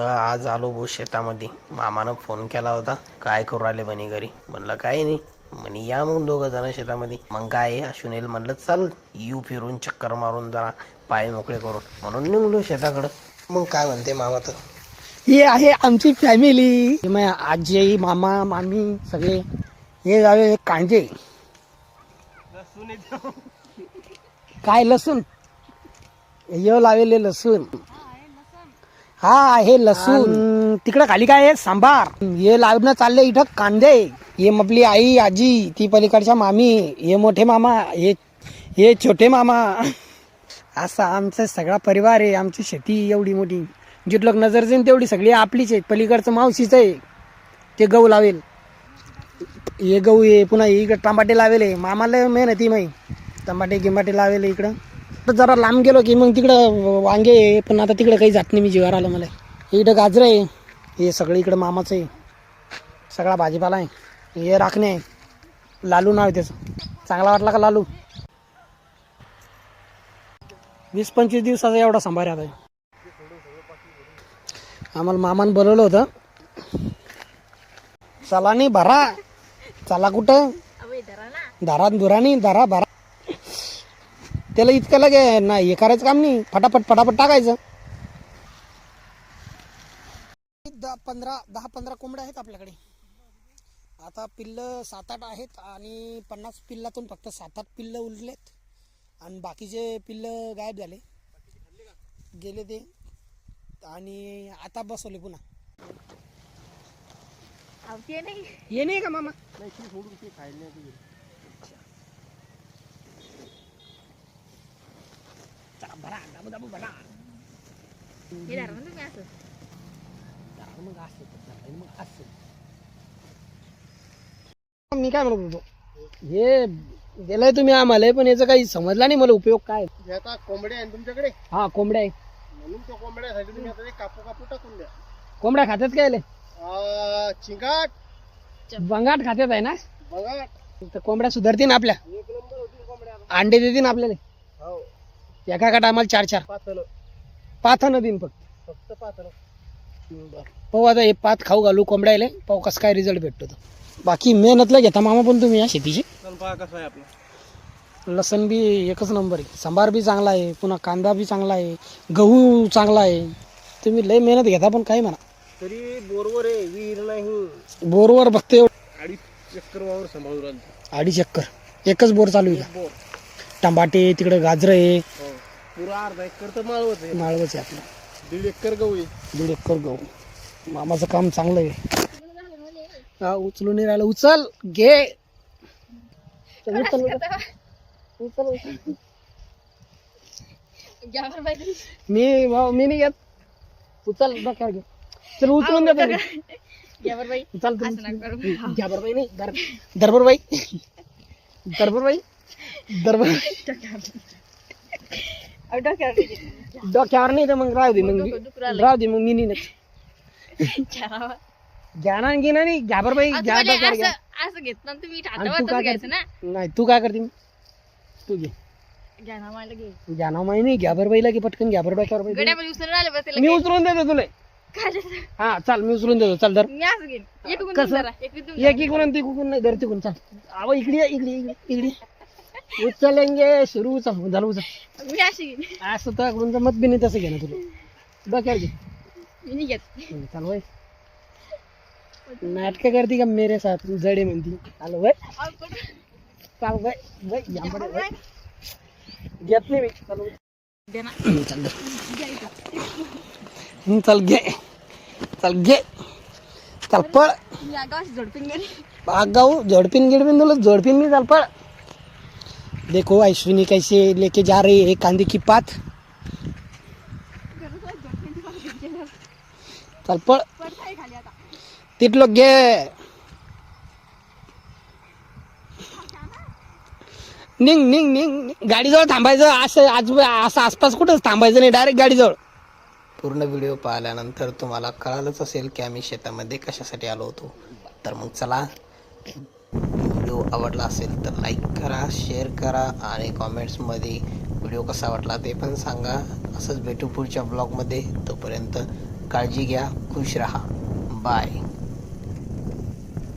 तर आज आलो भाऊ शेतामध्ये. मामानं फोन केला होता. काय करू राहिले म्हणे घरी? म्हणलं काही नाही. म्हणे या मग दोघं जण शेतामध्ये. मग काय आहे, अश्विनीला म्हणलं चल येऊ फिरून चक्कर मारून जरा पाय मोकळे करून. म्हणून निघलो शेताकडं. मग काय म्हणते मामा तर? ही आहे आमची फॅमिली मग आजी मामा मामी सगळे. हे जावे कांदे. काय लसूण? हे लावेले लसूण. हा आहे लसूण. तिकडं खाली काय आहे? सांबार. हे लावणं चाललंय इथं कांदे. हे आपली आई आजी ती पलीकडच्या मामी हे मोठे मामा हे हे छोटे मामा. असा आमचा सगळा परिवार आहे आमची शेती एवढी मोठी. जिथलोक नजर जाईन तेवढी सगळी आपलीच आहे पलीकडचं मावशीचं आहे. ते गहू लावेल. हे गहू आहे पुन्हा इकडं टमाटे लावेल आहे मामाला मेहनती माही टमाटे गिंबाटे लावेल इकडं. तर जरा लांब गेलो की मग तिकडं वांगे आहे पण आता तिकडं काही जात नाही मी जीवावर आलं मला. इकडं गाजरं आहे हे सगळं इकडं मामाचं आहे. सगळा भाजीपाला आहे. हे राखणे आहे. लालू नाव आहे त्याचं. चांगला वाटला का लालू? वीस पंचवीस दिवसाचा एवढा सांभार आता. आम्हाला मामानं बोलवलं होतं. चला नाही भरा. चला कुठं? दारात दुरानी दारा भरा. त्याला इतकं लगे नाही हे करायचं काम नाही. फटाफट फटाफट टाकायचं. दहा पंधरा दहा पंधरा कोंबड्या आहेत आपल्याकडे. आता पिल्लं सात आठ आहेत आणि पन्नास पिल्लातून फक्त सात आठ पिल्लं उरलेत. आणि बाकीचे पिल्लं गायब झाले गेले ते. आणि आता बसवले पुन्हा. ये नाही. का मामा? चला, भरा, दाबू, दाबू, भरा. जरा मग असं, जरा मग असं. मी काय म्हणत होतो हे दिलंय तुम्ही आम्हाला पण याचा काही समजला नाही मला उपयोग काय. हे आता कोंबड्या आहे ना तुमच्याकडे? हा कोंबड्या आहे म्हणून त्या कोंबड्यासाठी तुम्ही आता ते कापू कापू टाकून द्या. कोंबड्या खात्यात काय आले? आ, चिंगाट. बंगाट खात्यात आहे ना? बघा कोंबड्या सुधारतील आपल्या? एक नंबर होतील कोंबड्या. अंडे देतील आपल्याला? हो एका एका टायमाला चार चार. पातळ. पाथानं देईन फक्त. फक्त पातळ. पाहू आता हे पात खाऊ घालू कोंबड्याले. पाहू कसं काय रिझल्ट भेटतो तो. बाकी मेहनतला घेता मामा पण तुम्ही या शेतीची. पहा कसं आहे आपलं. लसण बी एकच नंबर आहे. सांबार बी चांगला आहे. पुन्हा कांदा बी चांगला आहे. गहू चांगला आहे. तुम्ही लय मेहनत घेता पण काय म्हणा. तरी बोरवर आहे विहीर नाही. बोरवर बघते एवढं. अडीच एकर वावर सांभाळून राहिलं. अडीच चक्कर एकच बोर चालू आहे. बोर. टमाटे तिकडे गाजरं आहे. हो. पुरा अर्धा एकर तर माळवत आहे. माळवच आहे आपलं. दीड एकर गहू आहे. दीड एकर गहू. मामाचं काम चांगलं आहे. हा उचलून नाही राहिलं. उचल घे. चल, उचल उचल. उचल मी भाऊ मी नाही घेत. उचल डोक्यावर घे चल उचलून दे तरी. उचल तुम्ही. घ्याबरबाई नाही दर दरबारबाई दरबारबाई दरबार डोक्यावर नाही तर मग राहू दे मग. राहू दे मग मी नाही नेत. घ्याना घेणं नाही घ्याबरबाई घ्या डोक्यावर घ्या. असं घेत ना तुम्ही तू काय घ्यायचं ना. नाही तू काय करते तू घे. घ्या ना मला घे. घ्या ना माही नाही घ्या बरबाईला की पटकन घ्या बरबाई कर बाई. गड्यामध्ये उचलून आले बस मी उचलून देतो तुला? हा चाल मी उचलून देतो. चल धर. कसं? एक इकडून आणि ती कुकून नाही धर तिकून चल. आवा इकडे इकडे इकडे उचलेंगे सुरू उचल झालं उचल. मी अशी घेईन. असं तर कडून मत बी नाही तसं घे ना तुला. डोक्यावर घे. मी नाही घेत. हम्म, चाल वय. नाटक करते का मेरे साथ? जडे म्हणती. चाल वय. चाल वय वय यामध्ये वय. घेत नाही मी. चाल वय. दे ना. हम्म, चल धर. हम्म, चल घे. चल घे. चल पळ. आगाव झोडपून गेली आगाऊ झोडपिन गिडपिन तुला झोडपिन मी चल पळ. देखो अश्विनी कैसे लेके जा रही है कांदे की पात। चल पळ पडताय खाली तिथलं घे निघ निघ निघ गाडीजवळ थांबायचं असं आज असं आसपास कुठंच थांबायचं नाही डायरेक्ट गाडीजवळ। पूर्ण व्हिडिओ पाहिल्यानंतर तुम्हाला कळालंच असेल की आम्ही शेतामध्ये कशासाठी आलो होतो. तर मग चला व्हिडिओ आवडला असेल तर लाईक करा शेअर करा आणि कॉमेंट्समध्ये व्हिडिओ कसा वाटला ते पण सांगा. असंच भेटू पुढच्या ब्लॉगमध्ये तोपर्यंत काळजी घ्या खुश राहा. बाय